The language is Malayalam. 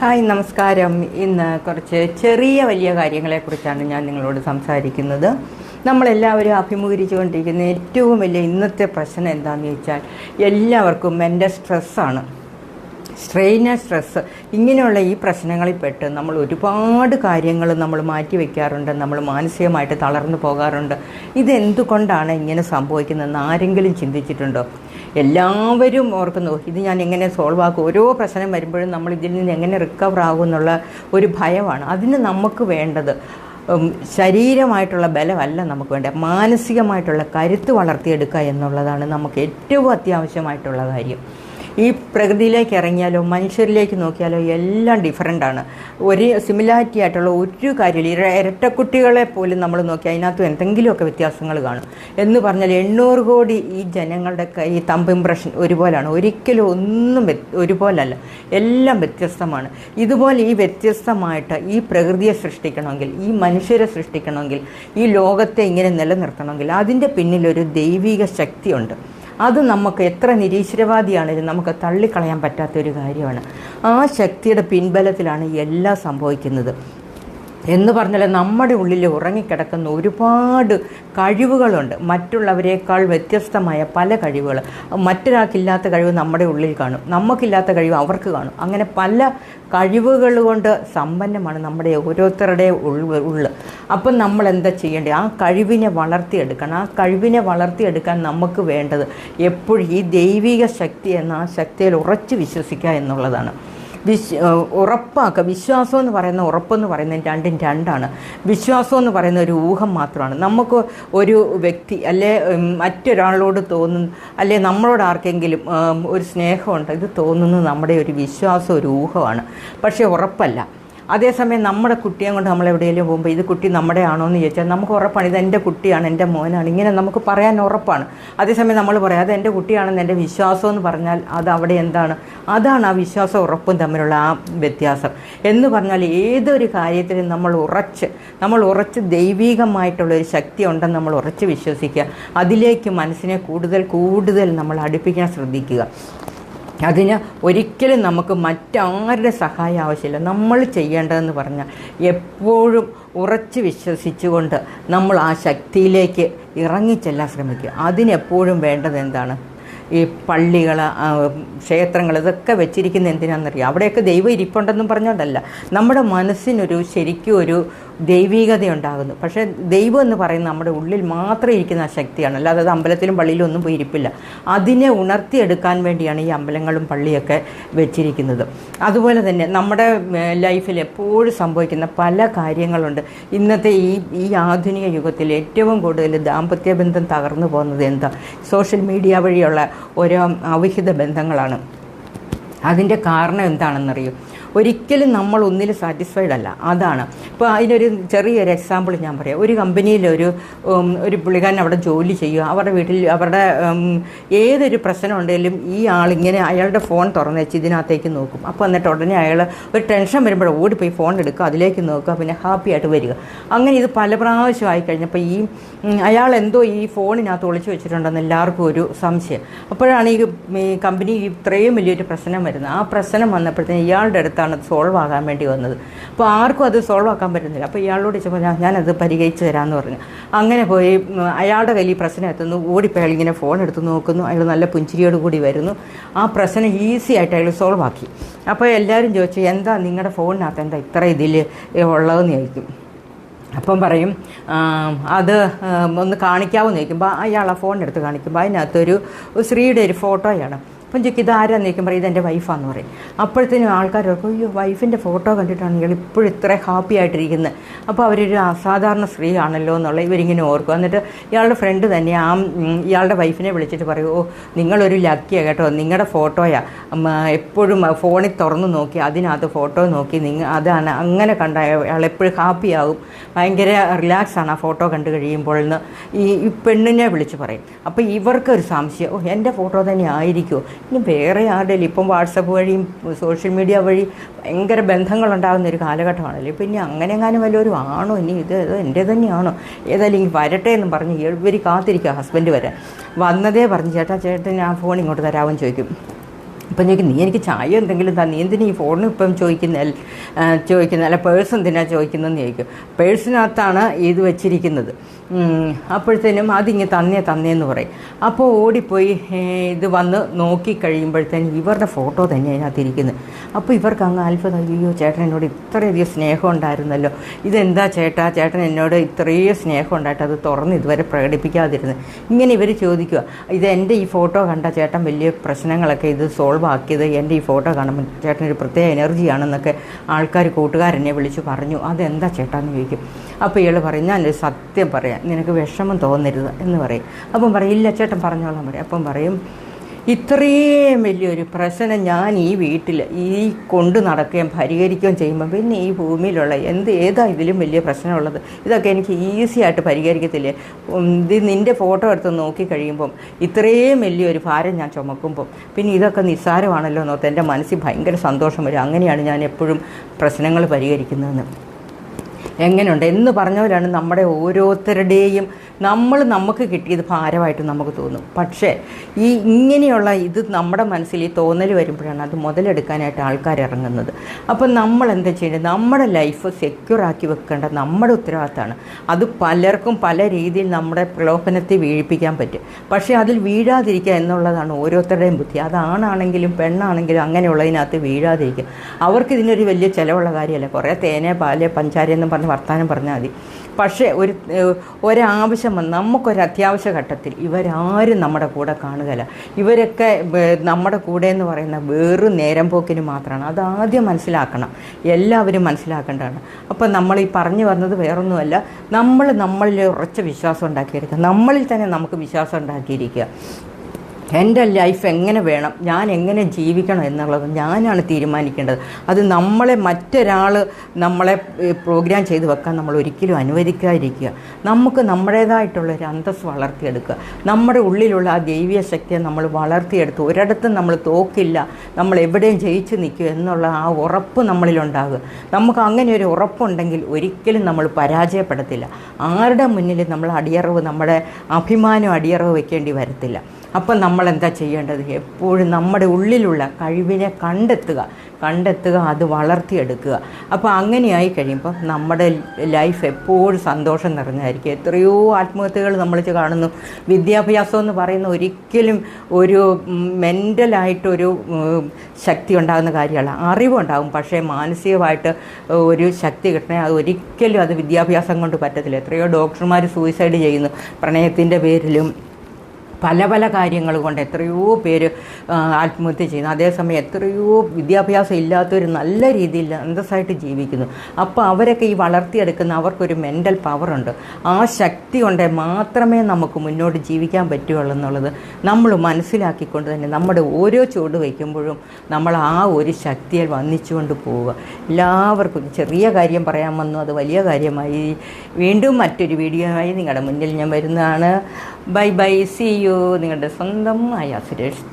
ഹായ് നമസ്കാരം. ഇന്ന് കുറച്ച് ചെറിയ വലിയ കാര്യങ്ങളെക്കുറിച്ചാണ് ഞാൻ നിങ്ങളോട് സംസാരിക്കുന്നത്. നമ്മളെല്ലാവരും അഭിമുഖീകരിച്ചുകൊണ്ടിരിക്കുന്ന ഏറ്റവും വലിയ ഇന്നത്തെ പ്രശ്നം എന്താണെന്ന് ചോദിച്ചാൽ എല്ലാവർക്കും മെന്റൽ സ്ട്രെസ്സാണ് സ്ട്രെയിന് സ്ട്രെസ്സ് ഇങ്ങനെയുള്ള ഈ പ്രശ്നങ്ങളിൽപ്പെട്ട് നമ്മൾ ഒരുപാട് കാര്യങ്ങൾ നമ്മൾ മാറ്റി വയ്ക്കാറുണ്ട് നമ്മൾ മാനസികമായിട്ട് തളർന്നു പോകാറുണ്ട്. ഇതെന്തുകൊണ്ടാണ് ഇങ്ങനെ സംഭവിക്കുന്നതെന്ന് ആരെങ്കിലും ചിന്തിച്ചിട്ടുണ്ടോ? എല്ലാവരും ഓർക്കുന്നു ഇത് ഞാൻ എങ്ങനെ സോൾവ് ആക്കും? ഓരോ പ്രശ്നം വരുമ്പോഴും നമ്മൾ ഇതിൽ നിന്ന് എങ്ങനെ റിക്കവർ ആകും എന്നുള്ള ഒരു ഭയമാണ്. അതിന് നമുക്ക് വേണ്ടത് ശരീരമായിട്ടുള്ള ബലമല്ല നമുക്ക് വേണ്ടത്. മാനസികമായിട്ടുള്ള കരുത്ത് വളർത്തിയെടുക്കുക എന്നുള്ളതാണ് നമുക്ക് ഏറ്റവും അത്യാവശ്യമായിട്ടുള്ള കാര്യം. ഈ പ്രകൃതിയിലേക്ക് ഇറങ്ങിയാലോ മനുഷ്യരിലേക്ക് നോക്കിയാലോ എല്ലാം ഡിഫറെന്റ് ഒരു സിമിലാരിറ്റി ആയിട്ടുള്ള ഒരു കാര്യമില്ല. ഇരട്ടക്കുട്ടികളെ പോലും നമ്മൾ നോക്കി അതിനകത്ത് എന്തെങ്കിലുമൊക്കെ വ്യത്യാസങ്ങൾ കാണും. എന്ന് പറഞ്ഞാൽ എണ്ണൂറ് കോടി ഈ ജനങ്ങളുടെ കൈ തമ്പ് ഇംപ്രഷൻ ഒരുപോലെയാണ്. ഒരിക്കലും ഒന്നും ഒരുപോലല്ല. എല്ലാം വ്യത്യസ്തമാണ്. ഇതുപോലെ ഈ വ്യത്യസ്തമായിട്ട് ഈ പ്രകൃതിയെ സൃഷ്ടിക്കണമെങ്കിൽ ഈ മനുഷ്യരെ സൃഷ്ടിക്കണമെങ്കിൽ ഈ ലോകത്തെ ഇങ്ങനെ നിലനിർത്തണമെങ്കിൽ അതിന്റെ പിന്നിലൊരു ദൈവിക ശക്തിയുണ്ട്. അത് നമുക്ക് എത്ര നിരീശ്വരവാദിയാണെങ്കിലും നമുക്ക് തള്ളിക്കളയാൻ പറ്റാത്ത ഒരു കാര്യമാണ്. ആ ശക്തിയുടെ പിൻബലത്തിലാണ് എല്ലാം സംഭവിക്കുന്നത്. എന്ന് പറഞ്ഞാൽ നമ്മുടെ ഉള്ളിൽ ഉറങ്ങിക്കിടക്കുന്ന ഒരുപാട് കഴിവുകളുണ്ട്. മറ്റുള്ളവരെക്കാൾ വ്യത്യസ്തമായ പല കഴിവുകൾ മറ്റൊരാൾക്കില്ലാത്ത കഴിവ് നമ്മുടെ ഉള്ളിൽ കാണും. നമുക്കില്ലാത്ത കഴിവ് അവർക്ക് കാണും. അങ്ങനെ പല കഴിവുകൾ കൊണ്ട് സമ്പന്നമാണ് നമ്മുടെ ഓരോരുത്തരുടെ ഉള്ള്. അപ്പം നമ്മൾ എന്താ ചെയ്യേണ്ടത്? ആ കഴിവിനെ വളർത്തിയെടുക്കണം. ആ കഴിവിനെ വളർത്തിയെടുക്കാൻ നമുക്ക് വേണ്ടത് എപ്പോഴും ഈ ദൈവിക ശക്തി എന്ന ആ ശക്തിയിൽ ഉറച്ചു വിശ്വസിക്കുക എന്നുള്ളതാണ്. വിശ് ഉറപ്പാക്കുക വിശ്വാസം എന്ന് പറയുന്ന ഉറപ്പെന്ന് പറയുന്നത് രണ്ടും രണ്ടാണ്. വിശ്വാസം എന്ന് പറയുന്ന ഒരു ഊഹം മാത്രമാണ്. നമുക്ക് ഒരു വ്യക്തി അല്ലെ മറ്റൊരാളോട് തോന്നുന്നു അല്ലെ നമ്മളോട് ആർക്കെങ്കിലും ഒരു സ്നേഹമുണ്ട് ഇത് തോന്നുന്നത് നമ്മുടെ ഒരു വിശ്വാസം ഒരു ഊഹമാണ്. പക്ഷേ ഉറപ്പല്ല. അതേസമയം നമ്മുടെ കുട്ടിയെ കൊണ്ട് നമ്മൾ എവിടെയെങ്കിലും പോകുമ്പോൾ ഇത് കുട്ടി നമ്മുടെ ആണോ എന്ന് ചോദിച്ചാൽ നമുക്ക് ഉറപ്പാണ് ഇത് എന്റെ കുട്ടിയാണ് എന്റെ മോനാണ്. ഇങ്ങനെ നമുക്ക് പറയാൻ ഉറപ്പാണ്. അതേസമയം നമ്മൾ പറയാം അത് എന്റെ കുട്ടിയാണെന്ന് എന്റെ വിശ്വാസം എന്ന് പറഞ്ഞാൽ അത് അവിടെ എന്താണ്? അതാണ് ആ വിശ്വാസം ഉറപ്പും തമ്മിലുള്ള ആ വ്യത്യാസം. എന്ന് പറഞ്ഞാൽ ഏതൊരു കാര്യത്തിലും നമ്മൾ ഉറച്ച് നമ്മൾ ഉറച്ച് ദൈവികമായിട്ടുള്ള ഒരു ശക്തി ഉണ്ടെന്ന് നമ്മൾ ഉറച്ച് വിശ്വസിക്കുക. അതിലേക്ക് മനസ്സിനെ കൂടുതൽ കൂടുതൽ നമ്മൾ അടുപ്പിക്കാൻ ശ്രദ്ധിക്കുക. അതിന് ഒരിക്കലും നമുക്ക് മറ്റാരുടെ സഹായം ആവശ്യമില്ല. നമ്മൾ ചെയ്യേണ്ടതെന്ന് പറഞ്ഞാൽ എപ്പോഴും ഉറച്ച് വിശ്വസിച്ചുകൊണ്ട് നമ്മൾ ആ ശക്തിയിലേക്ക് ഇറങ്ങിച്ചെല്ലാൻ ശ്രമിക്കുക. അതിനെപ്പോഴും വേണ്ടത് എന്താണ്? ഈ പള്ളികൾ ക്ഷേത്രങ്ങൾ ഇതൊക്കെ വെച്ചിരിക്കുന്ന എന്തിനാണെന്നറിയാം? അവിടെയൊക്കെ ദൈവം ഇരിപ്പുണ്ടെന്നും പറഞ്ഞുകൊണ്ടല്ല നമ്മുടെ മനസ്സിനൊരു ശരിക്കും ഒരു ദൈവീകത ഉണ്ടാകുന്നു പക്ഷേ ദൈവം എന്ന് പറയുന്നത് നമ്മുടെ ഉള്ളിൽ മാത്രം ഇരിക്കുന്ന ശക്തിയാണ്. അല്ലാതെ അത് അമ്പലത്തിലും പള്ളിയിലും ഒന്നും പോയി ഇരിപ്പില്ല. അതിനെ ഉണർത്തിയെടുക്കാൻ വേണ്ടിയാണ് ഈ അമ്പലങ്ങളും പള്ളിയൊക്കെ വെച്ചിരിക്കുന്നത്. അതുപോലെ തന്നെ നമ്മുടെ ലൈഫിൽ എപ്പോഴും സംഭവിക്കുന്ന പല കാര്യങ്ങളുണ്ട്. ഇന്നത്തെ ഈ ഈ ആധുനിക യുഗത്തിൽ ഏറ്റവും കൂടുതൽ ദാമ്പത്യ ബന്ധം തകർന്നു പോകുന്നത് എന്താ? സോഷ്യൽ മീഡിയ വഴിയുള്ള ഓരോ അവിഹിത ബന്ധങ്ങളാണ്. അതിന്റെ കാരണം എന്താണെന്നറിയോ? ഒരിക്കലും നമ്മൾ ഒന്നിൽ സാറ്റിസ്ഫൈഡ് അല്ല. അതാണ്. ഇപ്പോൾ അതിനൊരു ചെറിയൊരു എക്സാമ്പിൾ ഞാൻ പറയാം. ഒരു കമ്പനിയിൽ ഒരു ഒരു പുള്ളിക്കാരൻ അവിടെ ജോലി ചെയ്യുക. അവരുടെ വീട്ടിൽ അവരുടെ ഏതൊരു പ്രശ്നം ഉണ്ടെങ്കിലും ഈ ആളിങ്ങനെ അയാളുടെ ഫോൺ തുറന്ന് വെച്ച് ഇതിനകത്തേക്ക് നോക്കും. അപ്പോൾ എന്നിട്ട് ഉടനെ അയാൾ ഒരു ടെൻഷൻ വരുമ്പോൾ ഓടിപ്പോയി ഫോൺ എടുക്കുക അതിലേക്ക് നോക്കുക പിന്നെ ഹാപ്പി ആയിട്ട് വരിക. അങ്ങനെ ഇത് പല പ്രാവശ്യം ആയി കഴിഞ്ഞപ്പോൾ ഈ അയാൾ എന്തോ ഈ ഫോണിനകത്ത് ഒളിച്ചു വെച്ചിട്ടുണ്ടെന്ന് എല്ലാവർക്കും ഒരു സംശയം. അപ്പോഴാണ് ഈ കമ്പനി ഇത്രയും വലിയൊരു പ്രശ്നം വരുന്നത്. ആ പ്രശ്നം വന്നപ്പോഴത്തേന് ഇയാളുടെ അടുത്താണ് അത് സോൾവ് ആകാൻ വേണ്ടി വന്നത്. അപ്പോൾ ആർക്കും അത് സോൾവ് ആക്കാൻ പറ്റുന്നില്ല. അപ്പോൾ ഇയാളോട് ചോദിച്ചപ്പോൾ ഞാനത് പരിഹരിച്ചു തരാമെന്ന് പറഞ്ഞു. അങ്ങനെ പോയി അയാളുടെ കയ്യിൽ ഈ പ്രശ്നം എത്തുന്നു. ഓടിപ്പോയി അയാൾ ഇങ്ങനെ ഫോൺ എടുത്ത് നോക്കുന്നു. അയാൾ നല്ല പുഞ്ചിരിയോട് കൂടി വരുന്നു. ആ പ്രശ്നം ഈസി ആയിട്ട് അയാൾ സോൾവ് ആക്കി. അപ്പോൾ എല്ലാവരും ചോദിച്ചു എന്താ നിങ്ങളുടെ ഫോണിനകത്ത് എന്താ ഇത്ര ഇതിൽ ഉള്ളതെന്ന് ചോദിക്കും. അപ്പം പറയും അത് ഒന്ന് കാണിക്കാവുന്ന ചോദിക്കുമ്പോൾ അയാൾ ആ ഫോൺ എടുത്ത് കാണിക്കുമ്പോൾ അതിനകത്തൊരു സ്ത്രീയുടെ ഒരു ഫോട്ടോയാണ് അപ്പം ചോദിക്കും ഇത് ആരാന്ന് ചോദിക്കുമ്പോൾ ഇതെന്റെ വൈഫാന്ന് പറയും. അപ്പോഴത്തേനും ആൾക്കാർ ഓർക്കും അയ്യോ വൈഫിന്റെ ഫോട്ടോ കണ്ടിട്ടാണ് ഇയാൾ ഇപ്പോഴും ഇത്ര ഹാപ്പി ആയിട്ടിരിക്കുന്നത് അപ്പോൾ അവരൊരു അസാധാരണ സ്ത്രീ ആണല്ലോ എന്നുള്ള ഇവരിങ്ങനെ ഓർക്കും. എന്നിട്ട് ഇയാളുടെ ഫ്രണ്ട് തന്നെ ആ ഇയാളുടെ വൈഫിനെ വിളിച്ചിട്ട് പറയും ഓ നിങ്ങളൊരു ലക്കിയാണ് കേട്ടോ നിങ്ങളുടെ ഫോട്ടോയാ എപ്പോഴും ഫോണിൽ തുറന്ന് നോക്കി അതിനകത്ത് ഫോട്ടോ നോക്കി നിങ്ങൾ അതാണ് അങ്ങനെ കണ്ട അയാൾ എപ്പോഴും ഹാപ്പിയാകും ഭയങ്കര റിലാക്സാണ് ആ ഫോട്ടോ കണ്ടു കഴിയുമ്പോൾ എന്ന് ഈ പെണ്ണിനെ വിളിച്ച് പറയും. അപ്പോൾ ഇവർക്കൊരു സംശയം ഓ എന്റെ ഫോട്ടോ തന്നെ ആയിരിക്കുമോ ഇനി വേറെ ആരുടെയും ഇപ്പം വാട്സപ്പ് വഴിയും സോഷ്യൽ മീഡിയ വഴി ഭയങ്കര ബന്ധങ്ങളുണ്ടാകുന്ന ഒരു കാലഘട്ടമാണല്ലോ. ഇപ്പം ഇനി അങ്ങനെ എങ്ങാനും വല്ലവരും ആണോ? ഇനി ഇത് എന്റെ തന്നെയാണോ? ഏതായാലും ഇനി വരട്ടെ എന്ന് പറഞ്ഞ് ഇവർ കാത്തിരിക്കുക ഹസ്ബൻഡ് വരാൻ വന്നതേ പറഞ്ഞു ചേട്ടാ ചേട്ടൻ ഞാൻ ഫോൺ ഇങ്ങോട്ട് തരാമെന്ന് ചോദിക്കും. അപ്പം ചോദിക്കും നീ എനിക്ക് ചായ എന്തെങ്കിലും താ നീ എന്തിനാ ഈ ഫോണിന് ഇപ്പം ചോദിക്കുന്ന? ചോദിക്കുന്ന? അല്ല പേഴ്സ് എന്തിനാ ചോദിക്കുന്നതെന്ന് ചോദിക്കും. പേഴ്സിനകത്താണ് ഇത് വെച്ചിരിക്കുന്നത്. അപ്പോഴത്തേനും അതിങ്ങ് തന്നേ തന്നേന്ന് പറയും. അപ്പോൾ ഓടിപ്പോയി ഇത് വന്ന് നോക്കി കഴിയുമ്പോഴത്തേനും ഇവരുടെ ഫോട്ടോ തന്നെ അതിനകത്തിരിക്കുന്നത് അപ്പോൾ ഇവർക്ക് അങ്ങ് അത്ഭുതം. അയ്യോ ചേട്ടൻ എന്നോട് ഇത്രയധികം സ്നേഹം ഉണ്ടായിരുന്നല്ലോ. ഇതെന്താ ചേട്ടാ? ചേട്ടൻ എന്നോട് ഇത്രയും സ്നേഹം ഉണ്ടായിട്ട് അത് തുറന്ന് ഇതുവരെ പ്രകടിപ്പിക്കാതിരുന്നത് ഇങ്ങനെ ഇവർ ചോദിക്കുക ഇത് എന്റെ ഈ ഫോട്ടോ കണ്ട ചേട്ടൻ വലിയ പ്രശ്നങ്ങളൊക്കെ ഇത് സോൾവ് ആക്കിയത് എന്റെ ഈ ഫോട്ടോ കാണുമ്പോൾ ചേട്ടനൊരു പ്രത്യേക എനർജിയാണെന്നൊക്കെ ആൾക്കാർ കൂട്ടുകാരെന്നെ വിളിച്ച് പറഞ്ഞു. അതെന്താ ചേട്ടാന്ന് ചോദിക്കും. അപ്പോൾ ഇയാൾ പറയും ഞാനൊരു സത്യം പറയാം. നിനക്ക് വിഷമം തോന്നരുത് എന്ന് പറയും. അപ്പം പറയും ഇല്ല ചേട്ടൻ പറഞ്ഞോളാം പറയും. അപ്പം പറയും ഇത്രയും വലിയൊരു പ്രശ്നം ഞാൻ ഈ വീട്ടിൽ ഈ കൊണ്ട് നടക്കുകയും പരിഹരിക്കുകയും ചെയ്യുമ്പോൾ പിന്നെ ഈ ഭൂമിയിലുള്ള എന്ത് ഏതാ ഇതിലും വലിയ പ്രശ്നമുള്ളത്? ഇതൊക്കെ എനിക്ക് ഈസി ആയിട്ട് പരിഹരിക്കത്തില്ലേ? ഇത് നിന്റെ ഫോട്ടോ എടുത്ത് നോക്കി കഴിയുമ്പം ഇത്രയും വലിയൊരു ഭാരം ഞാൻ ചുമക്കുമ്പം പിന്നെ ഇതൊക്കെ നിസ്സാരമാണല്ലോ എന്നോർത്ത് എന്റെ മനസ്സിൽ ഭയങ്കര സന്തോഷം വരും. അങ്ങനെയാണ് ഞാൻ എപ്പോഴും പ്രശ്നങ്ങൾ പരിഹരിക്കുന്നതെന്ന്. എങ്ങനെയുണ്ട്? എന്ന് പറഞ്ഞവരാണ് നമ്മുടെ ഓരോരുത്തരുടെയും നമ്മൾ നമുക്ക് കിട്ടിയത് ഭാരമായിട്ട് നമുക്ക് തോന്നും. പക്ഷേ ഈ ഇങ്ങനെയുള്ള ഇത് നമ്മുടെ മനസ്സിൽ ഈ തോന്നൽ വരുമ്പോഴാണ് അത് മുതലെടുക്കാനായിട്ട് ആൾക്കാർ ഇറങ്ങുന്നത്. അപ്പം നമ്മൾ എന്താ ചെയ്യേണ്ടത്? നമ്മുടെ ലൈഫ് സെക്യൂർ ആക്കി വെക്കേണ്ട നമ്മുടെ ഉത്തരവാദിത്തമാണ്. അത് പലർക്കും പല രീതിയിൽ നമ്മുടെ പ്രലോഭനത്തെ വീഴിപ്പിക്കാൻ പറ്റും. പക്ഷേ അതിൽ വീഴാതിരിക്കുക എന്നുള്ളതാണ് ഓരോരുത്തരുടെയും ബുദ്ധി. അതാണാണെങ്കിലും പെണ്ണാണെങ്കിലും അങ്ങനെയുള്ളതിനകത്ത് വീഴാതിരിക്കുക. അവർക്ക് ഇതിനൊരു വലിയ ചിലവുള്ള കാര്യമല്ല. കുറേ തേനെ പാൽ പഞ്ചാര എന്നും വർത്തമാനം പറഞ്ഞാൽ മതി. പക്ഷേ ഒരു ഒരാവശ്യം വന്ന് നമുക്കൊരു അത്യാവശ്യ ഘട്ടത്തിൽ ഇവരാരും നമ്മുടെ കൂടെ കാണുകയില്ല. ഇവരൊക്കെ നമ്മുടെ കൂടെ എന്ന് പറയുന്ന വേറൊരു നേരം പോക്കിന് മാത്രമാണ് അത് ആദ്യം മനസ്സിലാക്കണം. എല്ലാവരും മനസ്സിലാക്കേണ്ടതാണ്. അപ്പം നമ്മൾ ഈ പറഞ്ഞു വന്നത് വേറൊന്നുമല്ല. നമ്മൾ നമ്മളിൽ ഉറച്ച വിശ്വാസം ഉണ്ടാക്കിയെടുക്കുക. നമ്മളിൽ തന്നെ നമുക്ക് വിശ്വാസം ഉണ്ടാക്കിയിരിക്കുക. എന്റെ ലൈഫ് എങ്ങനെ വേണം? ഞാൻ എങ്ങനെ ജീവിക്കണം എന്നുള്ളത് ഞാനാണ് തീരുമാനിക്കേണ്ടത്. അത് നമ്മളെ മറ്റൊരാൾ നമ്മളെ പ്രോഗ്രാം ചെയ്ത് വെക്കാൻ നമ്മൾ ഒരിക്കലും അനുവദിക്കാതിരിക്കുക. നമുക്ക് നമ്മുടേതായിട്ടുള്ള ഒരു അന്തസ് വളർത്തിയെടുക്കുക. നമ്മുടെ ഉള്ളിലുള്ള ആ ദൈവീയ ശക്തിയെ നമ്മൾ വളർത്തിയെടുത്ത് ഒരിടത്തും നമ്മൾ തോക്കില്ല. നമ്മൾ എവിടെയും ജയിച്ചു നിൽക്കുക എന്നുള്ള ആ ഉറപ്പ് നമ്മളിലുണ്ടാകുക. നമുക്ക് അങ്ങനെ ഒരു ഉറപ്പുണ്ടെങ്കിൽ ഒരിക്കലും നമ്മൾ പരാജയപ്പെടത്തില്ല. ആരുടെ മുന്നിൽ നമ്മൾ അടിയറവ് നമ്മുടെ അഭിമാനം അടിയറവ് വെക്കേണ്ടി വരത്തില്ല. അപ്പം നമ്മൾ എന്താ ചെയ്യേണ്ടത്? എപ്പോഴും നമ്മുടെ ഉള്ളിലുള്ള കഴിവിനെ കണ്ടെത്തുക. കണ്ടെത്തുക അത് വളർത്തിയെടുക്കുക. അപ്പോൾ അങ്ങനെയായി കഴിയുമ്പോൾ നമ്മുടെ ലൈഫ് എപ്പോഴും സന്തോഷം നിറഞ്ഞായിരിക്കും എത്രയോ ആത്മഹത്യകൾ നമ്മൾ കാണുന്നു. വിദ്യാഭ്യാസം എന്ന് പറയുന്ന ഒരിക്കലും ഒരു മെന്റലായിട്ടൊരു ശക്തി ഉണ്ടാകുന്ന കാര്യമല്ല. അറിവുണ്ടാകും. പക്ഷേ മാനസികമായിട്ട് ഒരു ശക്തി കിട്ടണേ അത് ഒരിക്കലും അത് വിദ്യാഭ്യാസം കൊണ്ട് പറ്റത്തില്ല. എത്രയോ ഡോക്ടർമാർ സൂയിസൈഡ് ചെയ്യുന്നു. പ്രണയത്തിന്റെ പേരിലും പല പല കാര്യങ്ങൾ കൊണ്ട് എത്രയോ പേര് ആത്മഹത്യ ചെയ്യുന്നു. അതേസമയം എത്രയോ വിദ്യാഭ്യാസം ഇല്ലാത്തവർ നല്ല രീതിയിൽ അന്തസ്സായിട്ട് ജീവിക്കുന്നു. അപ്പോൾ അവരൊക്കെ ഈ വളർത്തിയെടുക്കുന്ന അവർക്കൊരു മെന്റൽ പവറുണ്ട് ആ ശക്തി കൊണ്ട് മാത്രമേ നമുക്ക് മുന്നോട്ട് ജീവിക്കാൻ പറ്റുകയുള്ളൂ എന്നുള്ളത് നമ്മൾ മനസ്സിലാക്കിക്കൊണ്ട് തന്നെ നമ്മുടെ ഓരോ ചുവട് വയ്ക്കുമ്പോഴും നമ്മൾ ആ ഒരു ശക്തിയിൽ വന്നിച്ചുകൊണ്ട് പോവുക. എല്ലാവർക്കും ചെറിയ കാര്യം പറയാൻ വന്നു അത് വലിയ കാര്യമായി. വീണ്ടും മറ്റൊരു വീഡിയോ ആയി നിങ്ങളുടെ മുന്നിൽ ഞാൻ വരുന്നതാണ്. ബൈ ബൈ സി യു നിങ്ങളുടെ സ്വന്തം ആയ സുരേഷ്